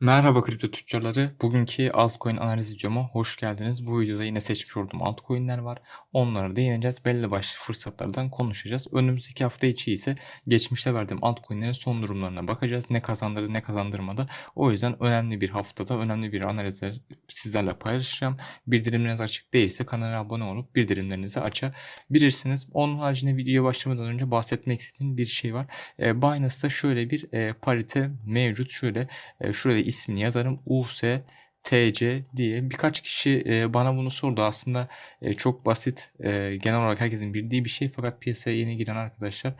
Merhaba kripto tüccarları. Bugünkü altcoin analiz videoma hoş geldiniz. Bu videoda yine seçmiş olduğum altcoin'ler var. Onlara değineceğiz. Belli başlı fırsatlardan konuşacağız. Önümüzdeki hafta içi ise geçmişte verdiğim altcoin'lerin son durumlarına bakacağız. Ne kazandırdı ne kazandırmadı. O yüzden önemli bir haftada önemli bir analizler sizlerle paylaşacağım. Bildirimleriniz açık değilse kanala abone olup bildirimlerinizi açabilirsiniz. Onun haricinde videoya başlamadan önce bahsetmek istediğim bir şey var. E, Binance'da şöyle bir e, parite mevcut. Şöyle e, şurada ismini yazarım. USTC diye birkaç kişi e, bana bunu sordu. Aslında e, çok basit, e, genel olarak herkesin bildiği bir şey fakat piyasaya yeni giren arkadaşlar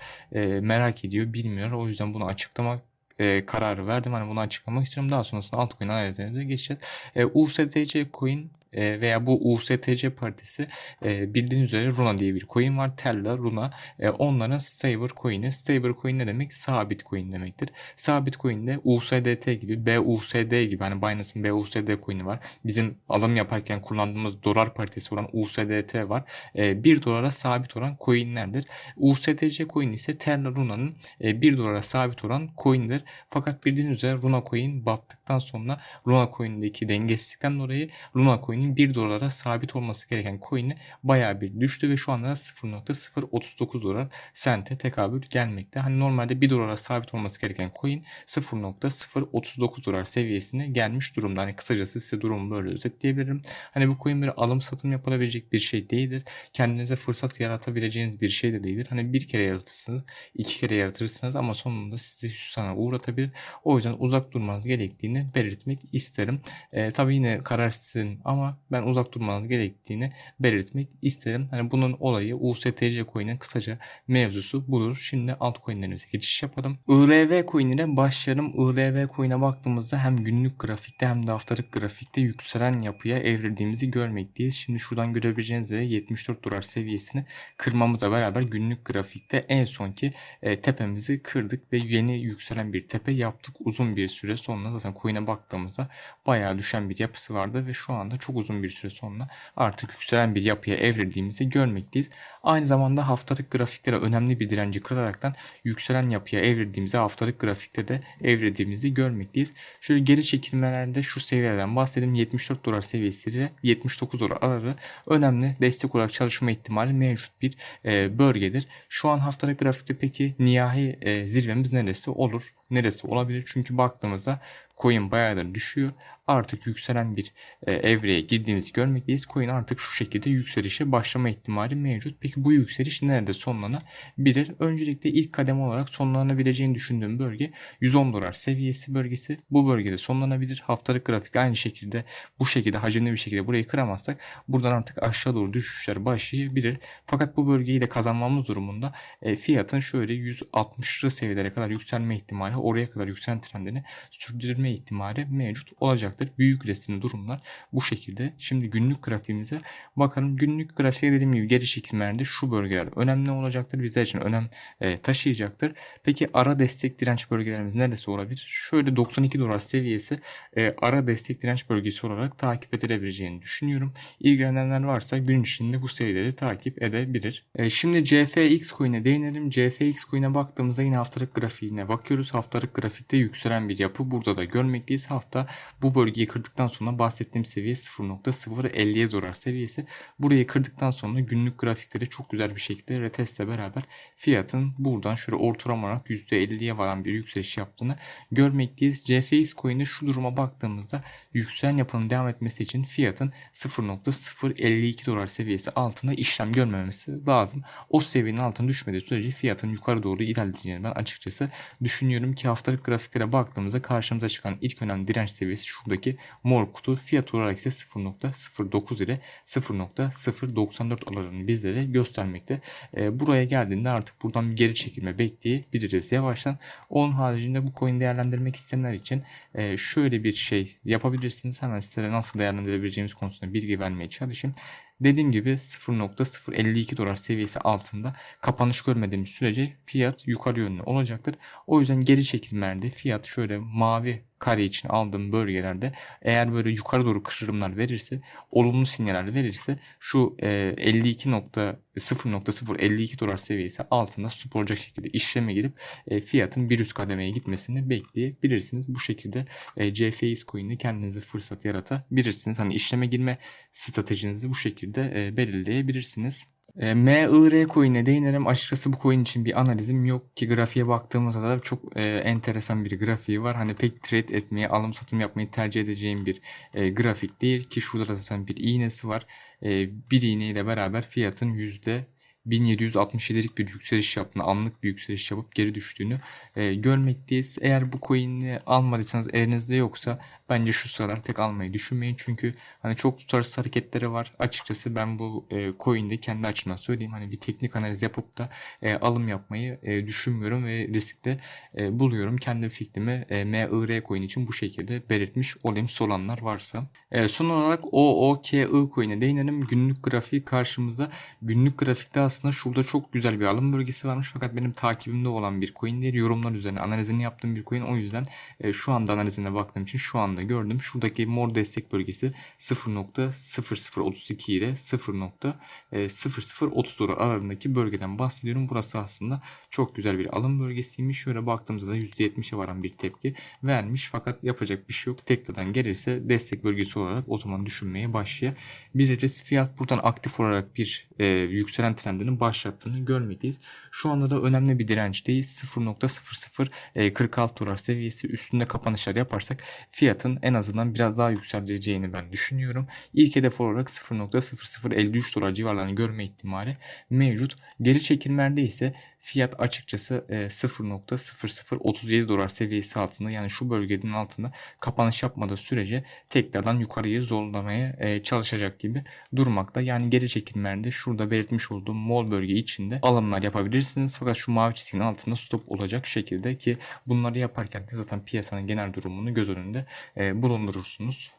merak ediyor, bilmiyor. O yüzden bunu açıklamak e, kararı verdim. Hani bunu açıklamak istiyorum. Daha sonrasında altcoin analizlerine de geçeceğiz. E, USTC coin e, veya bu USTC partisi e, bildiğiniz üzere Runa diye bir coin var. Terra, Runa. E, onların stable coin'i. Stable coin ne demek? Sabit coin demektir. Sabit coin de USDT gibi, BUSD gibi hani Binance'ın BUSD coin'i var. Bizim alım yaparken kullandığımız dolar paritesi olan USDT var. E, 1 dolara sabit olan coin'lerdir. USTC coin ise Terra Runa'nın e, 1 dolara sabit olan coin'dir. Fakat bildiğiniz üzere Runa coin battıktan sonra Runa coin'deki dengesizlikten dolayı Runa coin'in 1 dolara sabit olması gereken coin'i bayağı bir düştü ve şu anda 0.039 dolar sente tekabül gelmekte. Hani normalde 1 dolara sabit olması gereken coin 0.039 dolar seviyesine gelmiş durumda. Hani kısacası size durumu böyle özetleyebilirim. Hani bu coin bir alım satım yapılabilecek bir şey değildir. Kendinize fırsat yaratabileceğiniz bir şey de değildir. Hani bir kere yaratırsınız, iki kere yaratırsınız ama sonunda sizi hüsrana uğratabilir. O yüzden uzak durmanız gerektiğini belirtmek isterim. E, tabii yine karar sizin ama ben uzak durmanız gerektiğini belirtmek isterim. Hani bunun olayı USTC coin'in kısaca mevzusu budur. Şimdi altcoin'lerimize geçiş yapalım. IRV coin ile başlayalım. IRV coin'e baktığımızda hem günlük grafikte hem de haftalık grafikte yükselen yapıya evrildiğimizi görmekteyiz. Şimdi şuradan görebileceğiniz üzere 74 dolar seviyesini kırmamızla beraber günlük grafikte en sonki e, tepemizi kırdık ve yeni yükselen bir tepe yaptık. Uzun bir süre sonra zaten coin'e baktığımızda bayağı düşen bir yapısı vardı ve şu anda çok uzun bir süre sonra artık yükselen bir yapıya evrildiğimizi görmekteyiz. Aynı zamanda haftalık grafiklere önemli bir direnci kıraraktan yükselen yapıya evrildiğimizi haftalık grafikte de evrildiğimizi görmekteyiz. Şöyle geri çekilmelerde şu seviyelerden bahsedeyim. 74 dolar seviyesiyle 79 dolar arası önemli destek olarak çalışma ihtimali mevcut bir e, bölgedir. Şu an haftalık grafikte peki nihai e, zirvemiz neresi olur? Neresi olabilir? Çünkü baktığımızda coin bayağıdır düşüyor. Artık yükselen bir e, evreye girdiğimizi görmekteyiz. Coin artık şu şekilde yükselişe başlama ihtimali mevcut. Peki bu yükseliş nerede sonlanabilir? Öncelikle ilk kademe olarak sonlanabileceğini düşündüğüm bölge 110 dolar seviyesi bölgesi. Bu bölgede sonlanabilir. Haftalık grafik aynı şekilde bu şekilde hacimli bir şekilde burayı kıramazsak buradan artık aşağı doğru düşüşler başlayabilir. Fakat bu bölgeyi de kazanmamız durumunda e, fiyatın şöyle 160'lı seviyelere kadar yükselme ihtimali oraya kadar yükselen trendini sürdürme ihtimali mevcut olacaktır. Büyük resimli durumlar bu şekilde. Şimdi günlük grafiğimize bakalım. Günlük grafiğe dediğim gibi geri çekilmelerde şu bölgeler önemli olacaktır. Bizler için önem e, taşıyacaktır. Peki ara destek direnç bölgelerimiz neresi olabilir? Şöyle 92 dolar seviyesi e, ara destek direnç bölgesi olarak takip edilebileceğini düşünüyorum. İlgilenenler varsa gün içinde bu seviyeleri takip edebilir. E, şimdi CFX coin'e değinelim. CFX coin'e baktığımızda yine haftalık grafiğine bakıyoruz. Haftalık grafikte yükselen bir yapı burada da görmekteyiz. Hafta bu bölgeyi kırdıktan sonra bahsettiğim seviye 0.057 dolar seviyesi. Burayı kırdıktan sonra günlük grafikleri çok güzel bir şekilde retestle beraber fiyatın buradan şöyle ortalama olarak %50'ye varan bir yükseliş yaptığını görmekteyiz. CFX coin'de şu duruma baktığımızda yükselen yapının devam etmesi için fiyatın 0.052 dolar seviyesi altında işlem görmemesi lazım. O seviyenin altına düşmediği sürece fiyatın yukarı doğru ilerleyeceğini ben açıkçası düşünüyorum ki haftalık grafiklere baktığımızda karşımıza çıkan ilk önemli direnç seviyesi şuradaki mor kutu. Fiyat olarak ise 0.09 ile 0.094 alanını bizlere göstermekte. E, buraya geldiğinde artık buradan bir geri çekilme bekleyebiliriz yavaştan. Onun haricinde bu coin değerlendirmek isteyenler için e, şöyle bir şey yapabilirsiniz. Hemen size nasıl değerlendirebileceğimiz konusunda bilgi vermeye çalışayım. Dediğim gibi 0.052 dolar seviyesi altında kapanış görmediğimiz sürece fiyat yukarı yönlü olacaktır. O yüzden geri çekilmelerde fiyat şöyle mavi kare için aldığım bölgelerde eğer böyle yukarı doğru kırılımlar verirse olumlu sinyaller verirse şu e, 52.0.052 dolar seviyesi altında stop olacak şekilde işleme girip e, fiyatın bir üst kademeye gitmesini bekleyebilirsiniz. Bu şekilde e, CFX coin'de kendinize fırsat yaratabilirsiniz. Hani işleme girme stratejinizi bu şekilde e, belirleyebilirsiniz. E, MIR coin'e değinelim. Açıkçası bu coin için bir analizim yok ki grafiğe baktığımızda da çok e, enteresan bir grafiği var. Hani pek trade etmeyi, alım satım yapmayı tercih edeceğim bir e, grafik değil ki şurada da zaten bir iğnesi var. E, bir iğneyle beraber fiyatın yüzde 1767'lik bir yükseliş yaptığını, anlık bir yükseliş yapıp geri düştüğünü e, görmekteyiz. Eğer bu coin'i almadıysanız elinizde yoksa bence şu sıralar pek almayı düşünmeyin. Çünkü hani çok tutarsız hareketleri var. Açıkçası ben bu e, coin'de kendi açımdan söyleyeyim. Hani bir teknik analiz yapıp da e, alım yapmayı e, düşünmüyorum ve riskte e, buluyorum. Kendi fikrimi e, MIR coin için bu şekilde belirtmiş olayım soranlar varsa. E, son olarak OOKI coin'e değinelim. Günlük grafiği karşımızda. Günlük grafikte aslında şurada çok güzel bir alım bölgesi varmış fakat benim takibimde olan bir coin değil. Yorumlar üzerine analizini yaptığım bir coin. O yüzden e, şu anda analizine baktığım için şu anda gördüm. Şuradaki mor destek bölgesi 0.0032 ile 0.0030 dolar arasındaki bölgeden bahsediyorum. Burası aslında çok güzel bir alım bölgesiymiş. Şöyle baktığımızda da %70'e varan bir tepki vermiş fakat yapacak bir şey yok. Tekrardan gelirse destek bölgesi olarak o zaman düşünmeye başlayabiliriz. Fiyat buradan aktif olarak bir e, yükselen trendinin başlattığını görmekteyiz. Şu anda da önemli bir dirençteyiz. 0.0046 dolar seviyesi üstünde kapanışlar yaparsak fiyatın en azından biraz daha yükseleceğini ben düşünüyorum. İlk hedef olarak 0.0053 dolar civarlarını görme ihtimali mevcut. Geri çekilmelerde ise fiyat açıkçası e, 0.0037 dolar seviyesi altında yani şu bölgenin altında kapanış yapmadığı sürece tekrardan yukarıyı zorlamaya e, çalışacak gibi durmakta. Yani geri çekilmelerde şurada belirtmiş olduğum mol bölge içinde alımlar yapabilirsiniz. Fakat şu mavi çizginin altında stop olacak şekilde ki bunları yaparken de zaten piyasanın genel durumunu göz önünde e, bulundurursunuz.